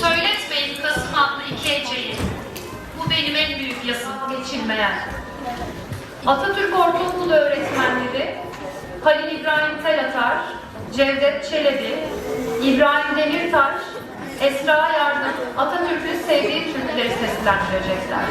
Söyletmeyin Kasım adlı iki eceyi. Bu benim en büyük yasım geçilmeyen. Atatürk Ortaokulu öğretmenleri Halil İbrahim Telatar, Cevdet Çelebi, İbrahim Demirtaş, Esra Yardım Atatürk'ün sevdiği türküleri seslendirecekler.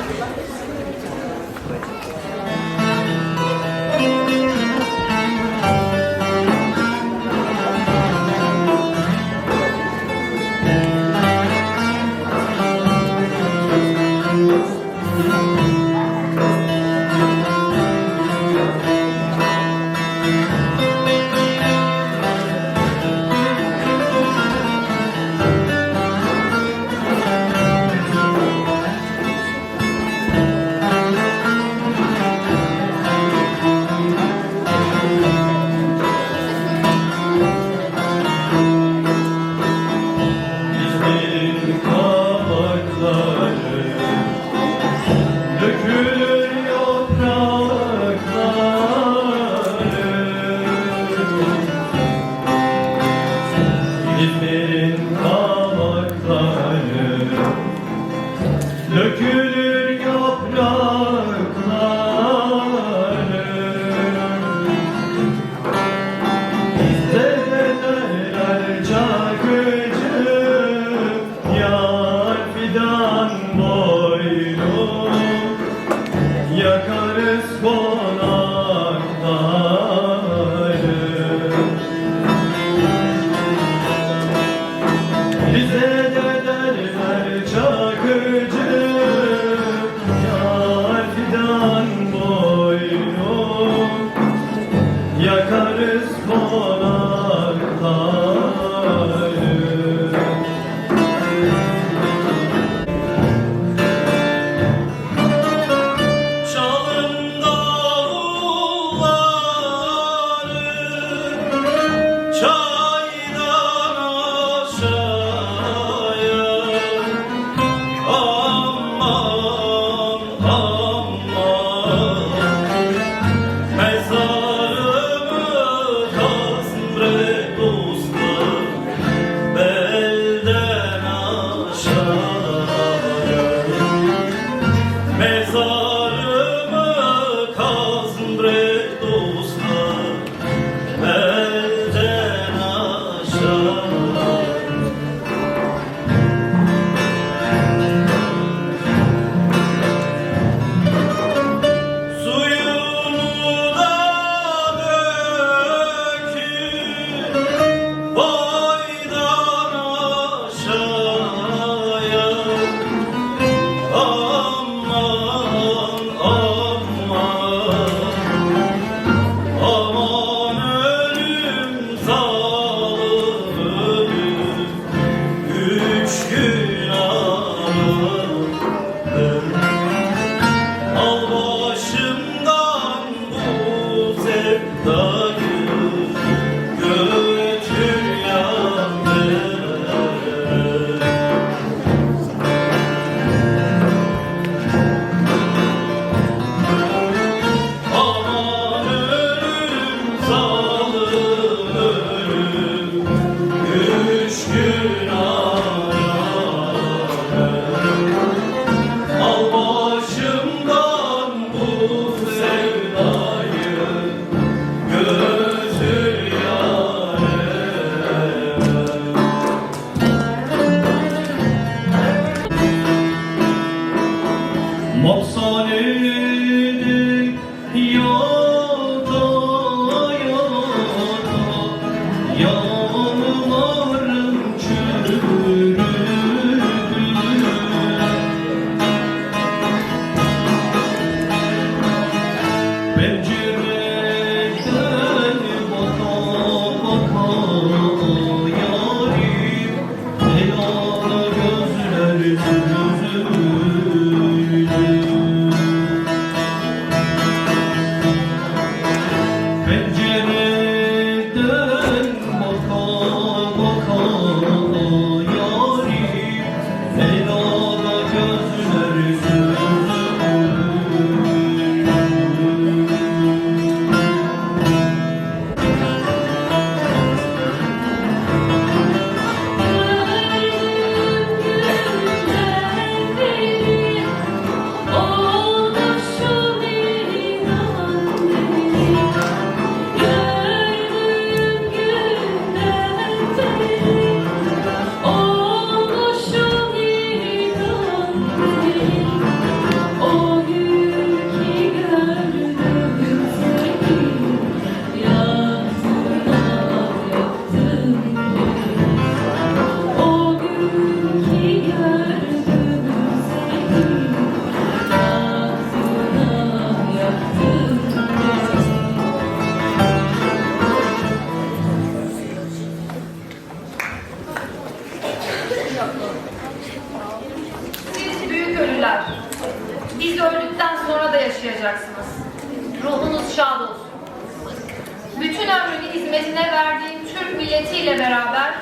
Verdiğin Türk milletiyle beraber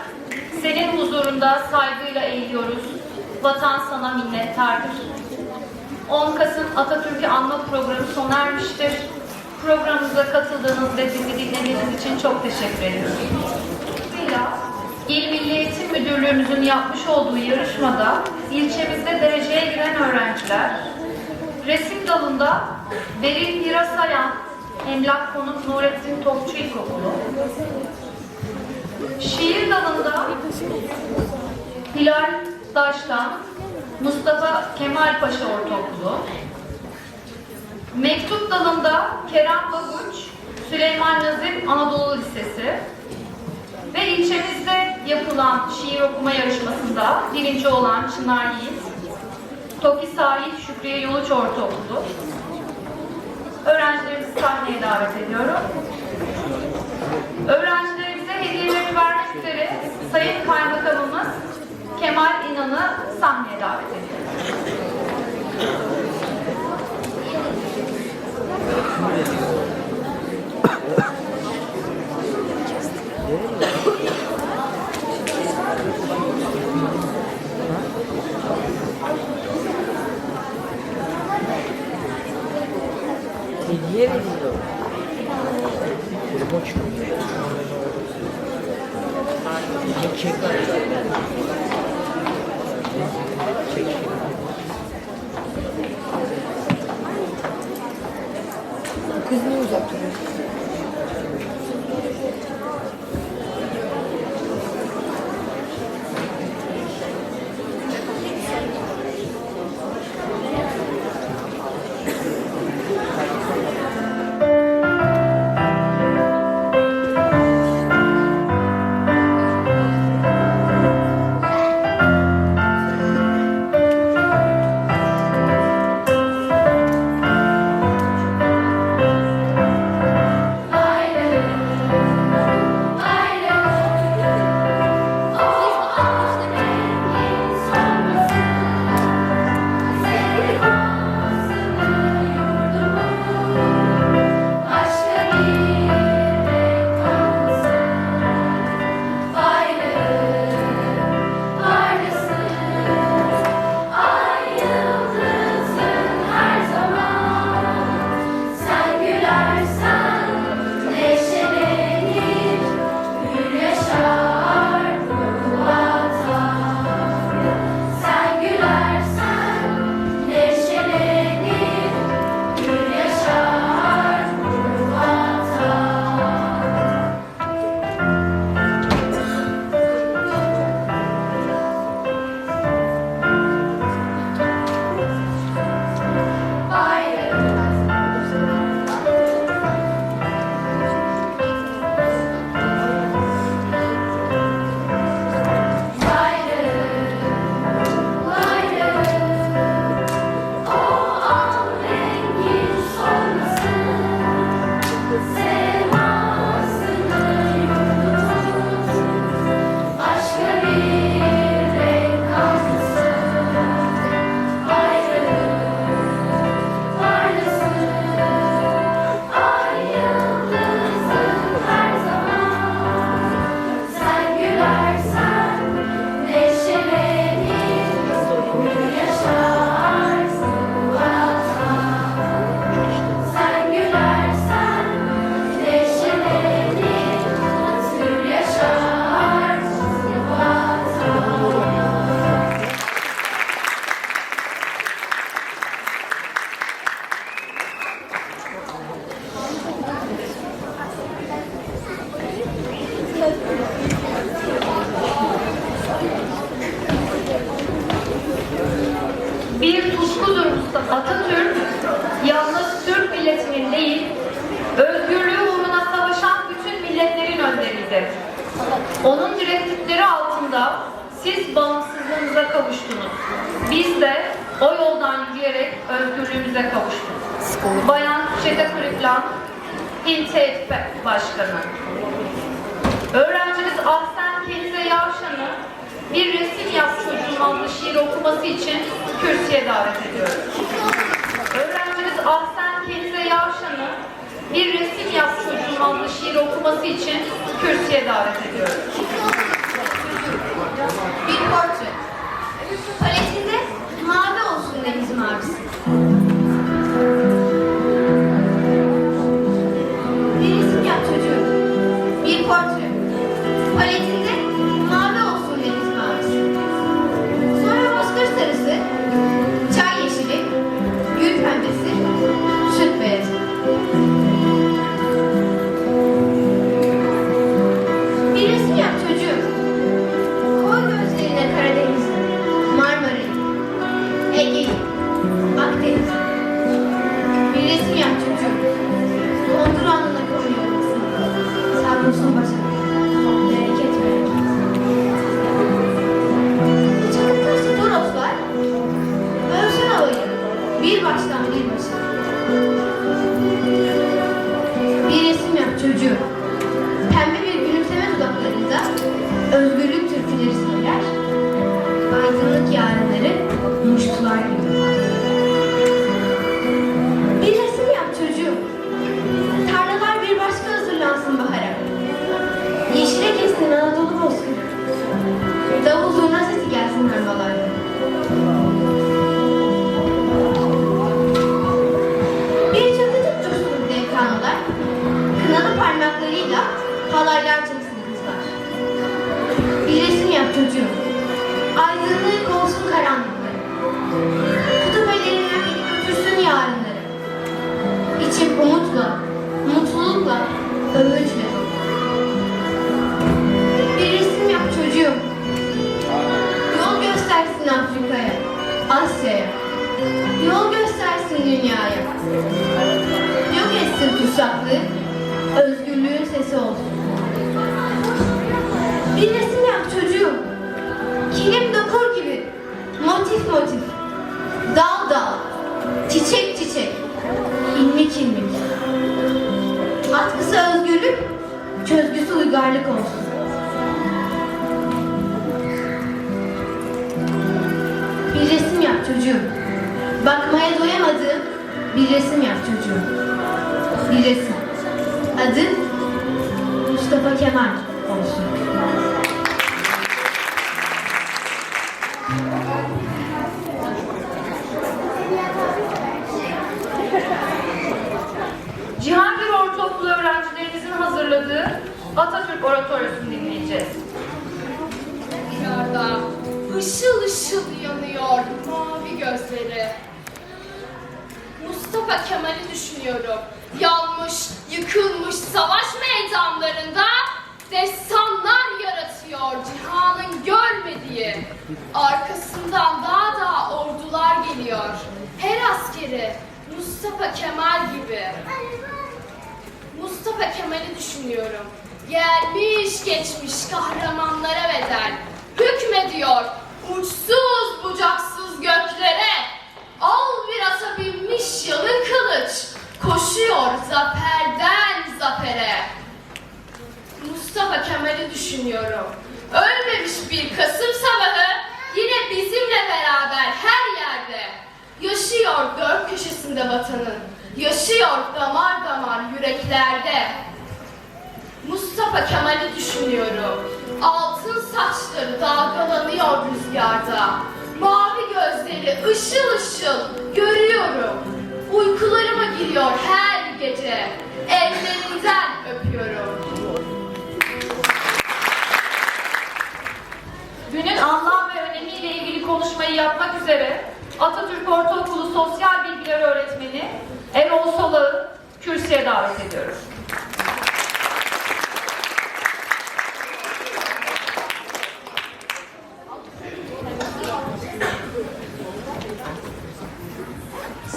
senin huzurunda saygıyla eğiliyoruz. Vatan sana minnettardır. 10 Kasım Atatürk'ü anma programı sona ermiştir. Programımıza katıldığınız ve bizi dinlediğiniz için çok teşekkür. Dolayısıyla İl Milli Eğitim Müdürlüğümüzün yapmış olduğu yarışmada ilçemizde dereceye giren öğrenciler resim dalında Beril Hira Sayan, Emlak Konuk Nurettin Topçu İlkokulu, şiir dalında Hilal Daştan, Mustafa Kemal Paşa Ortaokulu, Mektup dalında Kerem Baguç, Süleyman Nazif Anadolu Lisesi ve ilçemizde yapılan şiir okuma yarışmasında birinci olan Çınar Yiğit, Toki Sahil Şükriye Yoluç Ortaokulu. Öğrencilerimizi sahneye davet ediyorum. Öğrencilerimize hediyelerini vermek üzere Sayın Kaymakamımız Kemal İnan'ı sahneye davet ediyorum. Özgürlüğümüze kavuştuk. Bayan Çete Kırıklan, İlçe Başkanı. Öğrencimiz Ahsen Kenize Yavşan'ı bir resim yap çocuğum adlı şiir okuması için kürsüye davet ediyoruz. Öğrencimiz Ahsen Kenize Yavşan'ı Bir Resim Yap Çocuğum adlı şiir okuması için kürsüye davet ediyorum. Bir portre. Paletinde mavi olsun deniz mavisi. Çocuğum. Aydınlık olsun karanlıkları. Tutup ellerinden beni götürsün yarınları. İçim umutla, mutlulukla, övünçle. Bir resim yap çocuğum. Yol göstersin Afrika'ya, Asya'ya. Yol göstersin dünyaya. Yok etsin tutsaklığı, özgürlüğün sesi olsun. Çiçek çiçek, ilmik ilmik. Atkısı özgürlük, çözgüsü uygarlık olsun. Bir resim yap çocuğum. Bakmaya doyamadığım bir resim yap çocuğum. Bir resim. Adı Mustafa Kemal olsun. Atatürk Oratöryosunu dinleyeceğiz. Dışarıda ışıl ışıl yanıyor mavi gözleri. Mustafa Kemal'i düşünüyorum. Yanmış, yıkılmış savaş meydanlarında destanlar yaratıyor cihanın görmediği. Arkasından daha da ordular geliyor. Her askeri Mustafa Kemal gibi. Mustafa Kemal'i düşünüyorum. Gelmiş geçmiş kahramanlara bedel. Gece. Ellerinden öpüyorum. Günün anlam ve önemiyle ilgili konuşmayı yapmak üzere Atatürk Ortaokulu Sosyal Bilgiler Öğretmeni Erol Solak'ı kürsüye davet ediyoruz.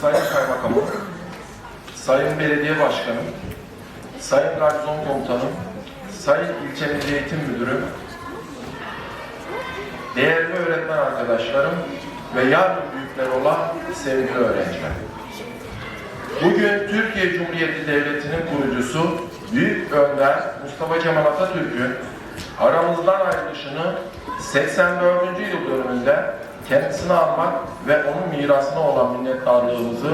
Sayın Kaymakamım, Sayın Belediye Başkanım, Sayın Garnizon Komutanım, Sayın İlçe Milli Eğitim Müdürüm, değerli öğretmen arkadaşlarım ve yarın büyükler olan sevgili öğrenciler. Bugün Türkiye Cumhuriyeti Devleti'nin kurucusu Büyük Önder Mustafa Kemal Atatürk'ün aramızdan ayrılışını 84. yıl dönümünde kendisine almak ve onun mirasına olan minnettarlığımızı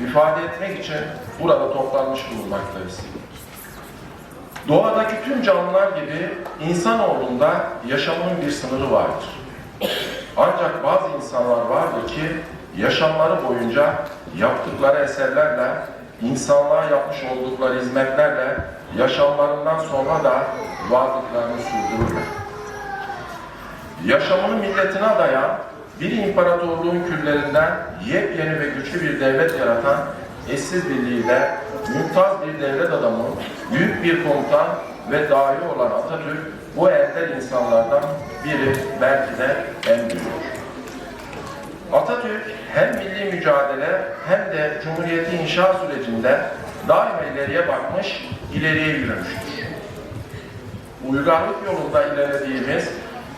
ifade etmek için burada toplanmış bulunmaktayız. Doğadaki tüm canlılar gibi insanoğlunda yaşamın bir sınırı vardır. Ancak bazı insanlar vardır ki yaşamları boyunca yaptıkları eserlerle, insanlığa yapmış oldukları hizmetlerle yaşamlarından sonra da varlıklarını sürdürürler. Yaşamını milletine adayan, bir imparatorluğun küllerinden yepyeni ve güçlü bir devlet yaratan eşsiz bir lider, mümtaz bir devlet adamı, büyük bir komutan ve dahi olan Atatürk bu ender insanlardan biri belki de en büyüğü. Atatürk hem milli mücadele hem de Cumhuriyeti inşa sürecinde daima ileriye bakmış, ileriye yürümüştür. Uygarlık yolunda ilerlediğimiz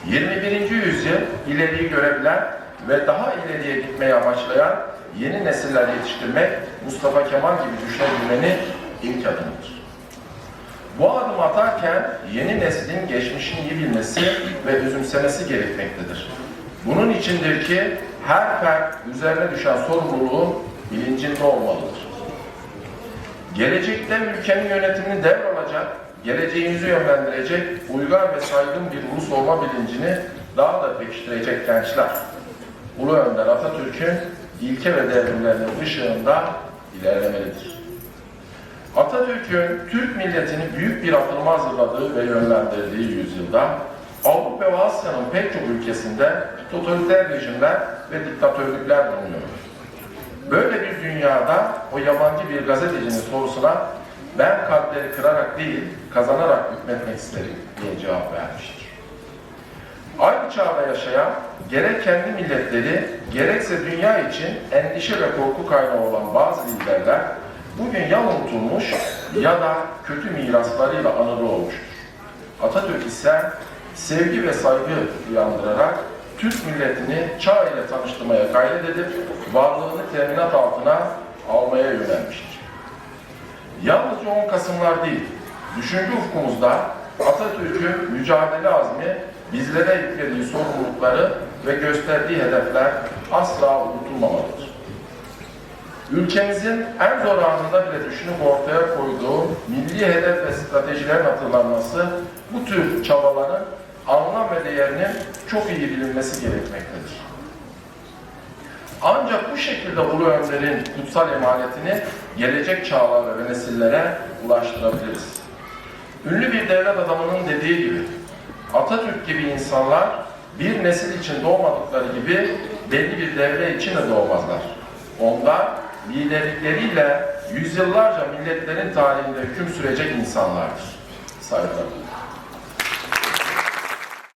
21. yüzyıl ileriyi görebilen ve daha ileriye gitmeyi amaçlayan yeni nesiller yetiştirmek Mustafa Kemal gibi düşünebilmenin ilk adımıdır. Bu adım atarken yeni neslin geçmişini iyi bilmesi ve özümsemesi gerekmektedir. Bunun içindir ki her fert üzerine düşen sorumluluğun bilincinde olmalıdır. Gelecekte ülkenin yönetimini devralacak, geleceğimizi yönlendirecek, uygar ve saygın bir ulus olma bilincini daha da pekiştirecek gençler. Ulu Önder Atatürk'ün ilke ve devrimlerinin ışığında ilerlemelidir. Atatürk'ün Türk milletini büyük bir atılma hazırladığı ve yönlendirdiği yüzyılda Avrupa ve Asya'nın pek çok ülkesinde totaliter rejimler ve diktatörlükler bulunuyor. Böyle bir dünyada o yabancı bir gazetecinin sorusuna ben kalpleri kırarak değil kazanarak hükmetmek isterim diye cevap vermiştir. Aynı çağda yaşayan gerek kendi milletleri gerekse dünya için endişe ve korku kaynağı olan bazı liderler bugün ya unutulmuş ya da kötü miraslarıyla anılı olmuştur. Atatürk ise sevgi ve saygı uyandırarak Türk milletini çağ ile tanıştırmaya gayret edip varlığını teminat altına almaya yönelmiştir. Yalnızca 10 Kasımlar değil, düşünce ufkumuzda Atatürk'ün mücadele azmi, bizlere yüklediği sorumlulukları ve gösterdiği hedefler asla unutulmamalıdır. Ülkemizin en zor anında bile düşünüp ortaya koyduğu milli hedef ve stratejilerin hatırlanması bu tür çabaların anlam ve değerinin çok iyi bilinmesi gerekmektedir. Ancak bu şekilde Ulu Önder'in kutsal emanetini gelecek çağlara ve nesillere ulaştırabiliriz. Ünlü bir devlet adamının dediği gibi, Atatürk gibi insanlar bir nesil için doğmadıkları gibi belli bir devre için de doğmazlar. Onlar liderlikleriyle yüzyıllarca milletlerin tarihinde hüküm sürecek insanlardır. Saygılar.